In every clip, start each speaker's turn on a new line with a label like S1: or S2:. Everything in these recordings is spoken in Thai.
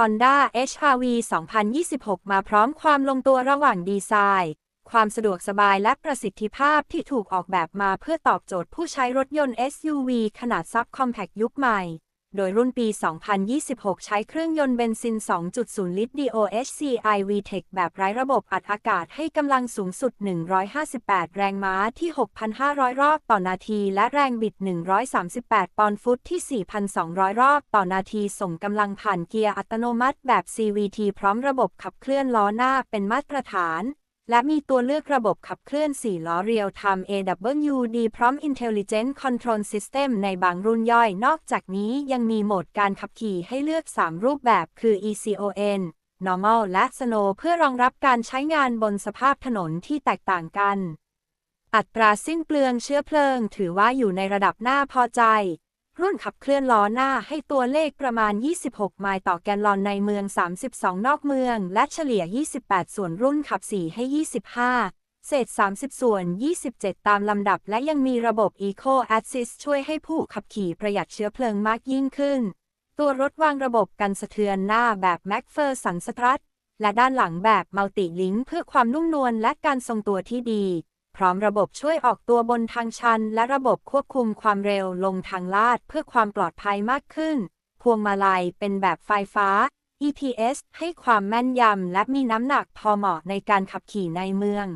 S1: Honda HR-V 2026 มาพร้อมความลงตัวระหว่างดีไซน์ ความสะดวกสบายและประสิทธิภาพที่ถูกออกแบบมาเพื่อตอบโจทย์ผู้ใช้รถยนต์ SUV ขนาดซับคอมแพกยุคใหม่ โดยรุ่นปี 2026 ใช้เครื่องยนต์เบนซิน 2.0 ลิตร DOHC-i VTEC แบบไร้ระบบอัดอากาศให้กำลังสูงสุด 158 แรงม้าที่ 6,500 รอบต่อนาที และแรงบิด 138 ปอนด์ฟุตที่ 4,200 รอบต่อนาที ส่งกำลังผ่านเกียร์อัตโนมัติแบบ CVT พร้อมระบบขับเคลื่อนล้อหน้าเป็นมาตรฐาน และมีตัวเลือกระบบขับเคลื่อน 4 ล้อ Real Time AWD พร้อม Intelligent Control System ในบางรุ่นย่อย นอกจากนี้ยังมีโหมดการขับขี่ให้เลือก 3 รูปแบบคือ ECON Normal และ Snow เพื่อรองรับการใช้งานบนสภาพถนนที่แตกต่างกัน อัตราสิ้นเปลืองเชื้อเพลิง ถือว่าอยู่ในระดับน่าพอใจ รุ่นขับเคลื่อนล้อหน้าให้ตัวเลขประมาณ 26 ไมล์ต่อแกลลอนในเมือง 32 นอกเมือง และเฉลี่ย 28 ส่วนรุ่นขับ 4 ให้ 25 เศษ 30 ส่วน 27 ตามลำดับ และยังมีระบบ Eco Assist ช่วยให้ผู้ขับขี่ประหยัดเชื้อเพลิงมากยิ่งขึ้น ตัวรถวางระบบกันสะเทือนหน้าแบบ MacPherson Strut และด้านหลังแบบ Multi Link เพื่อความนุ่มนวลและการทรงตัวที่ดี พร้อมระบบช่วยออกตัวบนทางชัน และระบบควบคุมความเร็วลงทางลาดเพื่อความปลอดภัยมากขึ้น พวงมาลัยเป็นแบบไฟฟ้า EPS ให้ความแม่นยำและมีน้ำหนักพอเหมาะในการขับขี่ในเมือง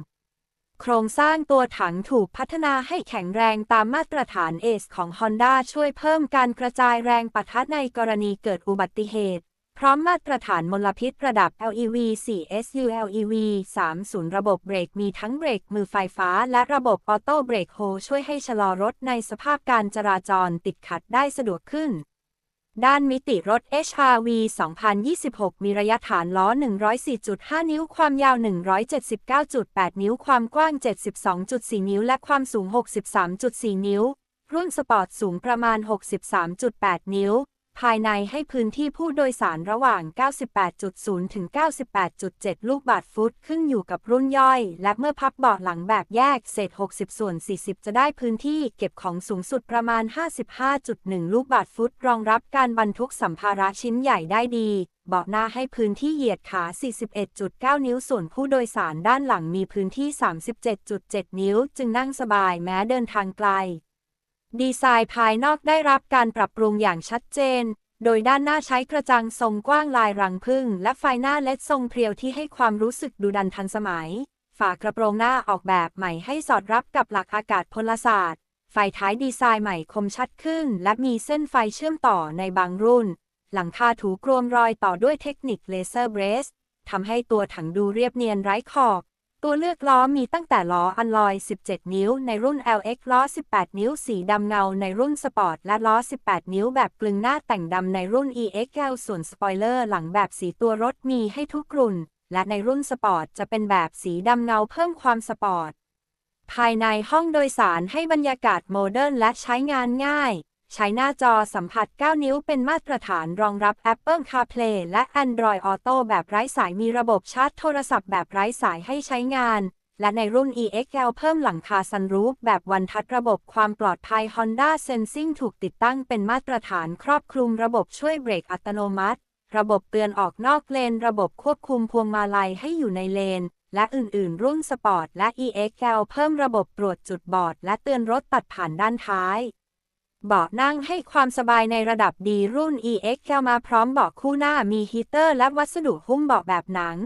S1: โครงสร้างตัวถังถูกพัฒนาให้แข็งแรงตามมาตรฐาน ACE ของ Honda ช่วยเพิ่มการกระจายแรงปะทะในกรณีเกิดอุบัติเหตุ พร้อมมาตรฐานมลพิษระดับ LEV 4 SU LEV 30 ระบบเบรกมีทั้งเบรกมือไฟฟ้า และระบบออโต้เบรกโฮช่วยให้ชะลอรถในสภาพการจราจรติดขัดได้สะดวกขึ้น ด้านมิติรถ HR-V 2026 มีระยะฐานล้อ 104.5 นิ้ว ความยาว 179.8 นิ้ว ความกว้าง 72.4 นิ้ว และความสูง 63.4 นิ้ว รุ่นสปอร์ตสูงประมาณ 63.8 นิ้ว ภายในให้พื้นที่ผู้โดยสารระหว่าง 98.0 ถึง 98.7 ลูกบาทฟุตขึ้นอยู่กับรุ่นย่อย และเมื่อพับเบาะหลังแบบแยกเศษ 60 ส่วน 40 จะได้พื้นที่เก็บของสูงสุดประมาณ 55.1 ลูกบาทฟุต รองรับการบรรทุกสัมภาระชิ้นใหญ่ได้ดี เบาะหน้าให้พื้นที่เหยียดขา 41.9 นิ้ว ส่วนผู้โดยสารด้านหลังมีพื้นที่ 37.7 นิ้ว จึงนั่งสบายแม้เดินทางไกล ดีไซน์ภายนอกได้รับการปรับปรุงอย่างชัดเจน โดยด้านหน้าใช้กระจังทรงกว้างลายรังผึ้งและไฟหน้าเล็ดทรงเพรียวที่ให้ความรู้สึกดูดันทันสมัย ฝากระโปรงหน้าออกแบบใหม่ให้สอดรับกับหลักอากาศพลศาสตร์ ไฟท้ายดีไซน์ใหม่คมชัดขึ้น และมีเส้นไฟเชื่อมต่อในบางรุ่น หลังคาถูกรวมรอยต่อด้วยเทคนิคเลเซอร์เบรสทำให้ตัวถังดูเรียบเนียนไร้ขอบ ตัวเลือกล้อมีตั้งแต่ล้ออันลอย 17 นิ้วในรุ่น LX ล้อ 18 นิ้ว สีดำเงาในรุ่นสปอร์ต และล้อ 18 นิ้วแบบกลึงหน้าแต่งดำในรุ่น EXL ส่วนสปอยเลอร์หลังแบบสีตัวรถมีให้ทุกรุ่น และในรุ่นสปอร์ตจะเป็นแบบสีดำเงาเพิ่มความสปอร์ต ภายในห้องโดยสารให้บรรยากาศโมเดิร์นและใช้งานง่าย ใช้หน้าจอสัมผัส 9 นิ้วเป็นมาตรฐานรองรับ Apple CarPlay และ Android Auto แบบไร้สายมีระบบชาร์จโทรศัพท์แบบไร้สายให้ใช้งาน และในรุ่น EXL เพิ่มหลังคาซันรูฟแบบวันทัดระบบความปลอดภัย Honda Sensing ถูกติดตั้งเป็นมาตรฐานครอบคลุมระบบช่วยเบรกอัตโนมัติ ระบบเตือนออกนอกเลน ระบบควบคุมพวงมาลัยให้อยู่ในเลนและอื่น ๆ รุ่นสปอร์ตและ EXL เพิ่มระบบตรวจจุดบอด และเตือนรถตัดผ่านด้านท้าย เบาะนั่งให้ความสบายในระดับดีรุ่น EXL มาพร้อมเบาะคู่หน้ามีฮีเตอร์และวัสดุหุ้มเบาะแบบหนัง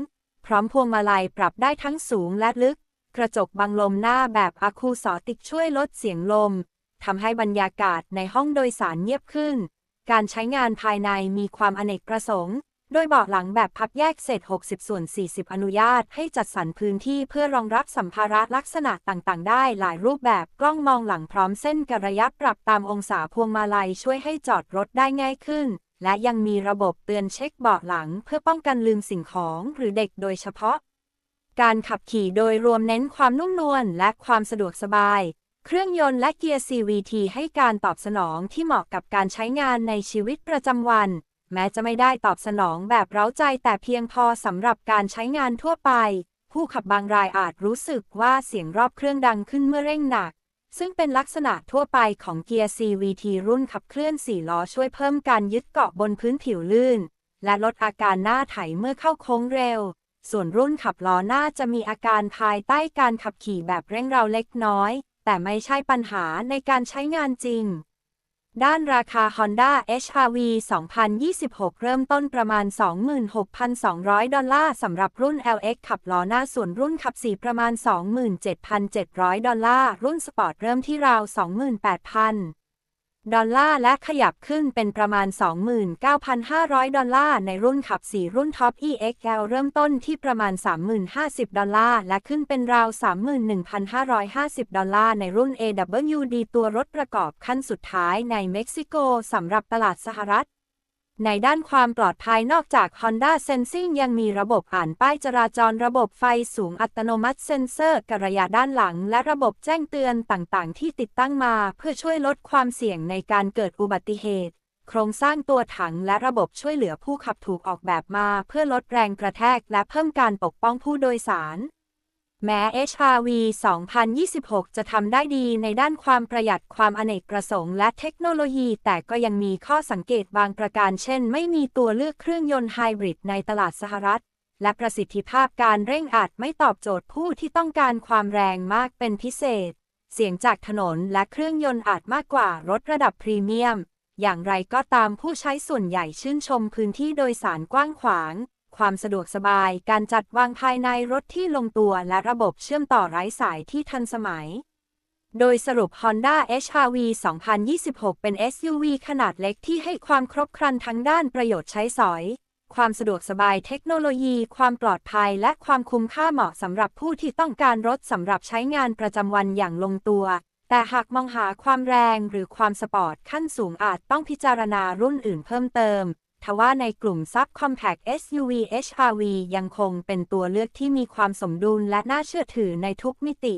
S1: พร้อมพวงมาลัยปรับได้ทั้งสูงและลึก กระจกบังลมหน้าแบบอะคูสอติกช่วยลดเสียงลมทำให้บรรยากาศในห้องโดยสารเงียบขึ้น การใช้งานภายในมีความอเนกประสงค์ โดยเบาะหลังแบบพับแยกเศษ 60 ส่วน 40 อนุญาตให้จัดสรรพื้นที่เพื่อรองรับสัมภาระลักษณะต่างๆ ได้หลายรูปแบบกล้องมองหลังพร้อมเส้นกระยับปรับตามองศาพวงมาลัยช่วยให้จอดรถได้ง่ายขึ้น และยังมีระบบเตือนเช็คเบาะหลังเพื่อป้องกันลืมสิ่งของหรือเด็กโดยเฉพาะ การขับขี่โดยรวมเน้นความนุ่มนวลและความสะดวกสบาย เครื่องยนต์และเกียร์ CVT ให้การตอบสนองที่เหมาะกับการใช้งานในชีวิตประจำวัน แม้จะไม่ได้ตอบสนองแบบเร้าใจแต่เพียงพอสำหรับการใช้งานทั่วไป ผู้ขับบางรายอาจรู้สึกว่าเสียงรอบเครื่องดังขึ้นเมื่อเร่งหนัก ซึ่งเป็นลักษณะทั่วไปของเกียร์ CVT รุ่นขับเคลื่อน4ล้อช่วยเพิ่มการยึดเกาะบนพื้นผิวลื่น และลดอาการหน้าไถเมื่อเข้าโค้งเร็ว ส่วนรุ่นขับล้อหน้าจะมีอาการภายใต้การขับขี่แบบเร่งเร้าเล็กน้อย แต่ไม่ใช่ปัญหาในการใช้งานจริง ด้านราคา Honda HR-V 2026 เริ่มต้นประมาณ 26,200 ดอลลาร์สำหรับรุ่น LX ขับล้อหน้าส่วนรุ่นขับ4ประมาณ 27,700 ดอลลาร์ รุ่นสปอร์ตเริ่มที่ราว 28,000 ดอลลาร์และขยับขึ้นเป็นประมาณ 29,500 ดอลลาร์ในรุ่นขับ 4 รุ่นท็อป EXL เริ่มต้นที่ประมาณ 30,050 ดอลลาร์และขึ้นเป็นราว 31,550 ดอลลาร์ในรุ่น AWD ตัวรถประกอบขั้นสุดท้ายในเม็กซิโกสำหรับตลาดสหรัฐ ในด้านความปลอดภัยนอกจาก Honda Sensing ยังมีระบบอ่านป้ายจราจรระบบไฟสูงอัตโนมัติเซ็นเซอร์กระยะด้านหลัง และระบบแจ้งเตือนต่างๆ ที่ติดตั้งมา เพื่อช่วยลดความเสี่ยงในการเกิดอุบัติเหตุ โครงสร้างตัวถังและระบบช่วยเหลือผู้ขับถูกออกแบบมา เพื่อลดแรงกระแทก และเพิ่มการปกป้องผู้โดยสาร แม้ HRV 2026 จะทำได้ดีในด้านความประหยัดความอเนกประสงค์และเทคโนโลยี แต่ก็ยังมีข้อสังเกตบางประการ เช่น ไม่มีตัวเลือกเครื่องยนต์ไฮบริดในตลาดสหรัฐ และประสิทธิภาพการเร่งอาจไม่ตอบโจทย์ผู้ที่ต้องการความแรงมากเป็นพิเศษ เสียงจากถนนและเครื่องยนต์อาจมากกว่ารถระดับพรีเมียม อย่างไรก็ตามผู้ใช้ส่วนใหญ่ชื่นชมพื้นที่โดยสารกว้างขวาง ความสะดวกสบาย การจัดวางภายในรถที่ลงตัว และระบบเชื่อมต่อไร้สายที่ทันสมัย โดยสรุป Honda HR-V 2026 เป็น SUV ขนาดเล็กที่ให้ความครบครันทั้งด้านประโยชน์ใช้สอย ความสะดวกสบายเทคโนโลยี ความปลอดภัย และความคุ้มค่าเหมาะสำหรับผู้ที่ต้องการรถสำหรับใช้งานประจำวันอย่างลงตัว แต่หากมองหาความแรงหรือความสปอร์ตขั้นสูงอาจต้องพิจารณารุ่นอื่นเพิ่มเติม ทว่าในกลุ่ม Subcompact SUV HR-V ยังคงเป็นตัวเลือกที่มีความสมดุลและน่าเชื่อถือในทุกมิติ